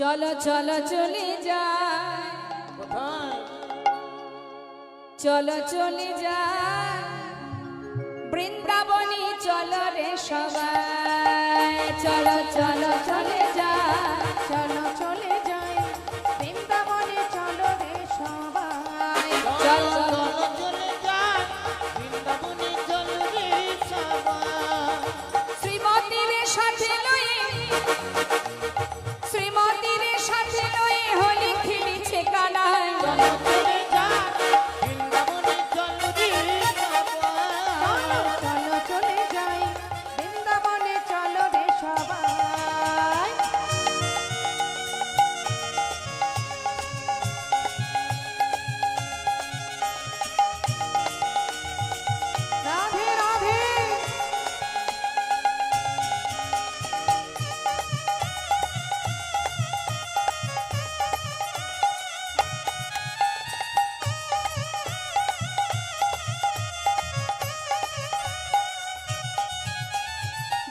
চলো চলো চলে যায় চলো চলে যায় বৃন্দাবনী চলো রে সবাই। চলো চলো চলে যায় চলো চলে যায় বৃন্দাবনী চলো রে সবাই। চলো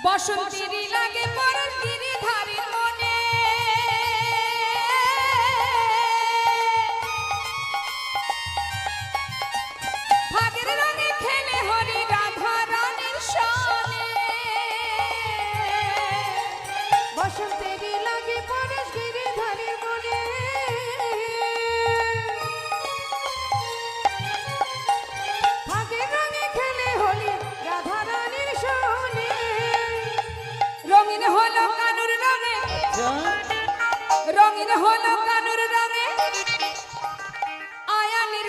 বসন্তীর লাগে পরশ গিরি ধারে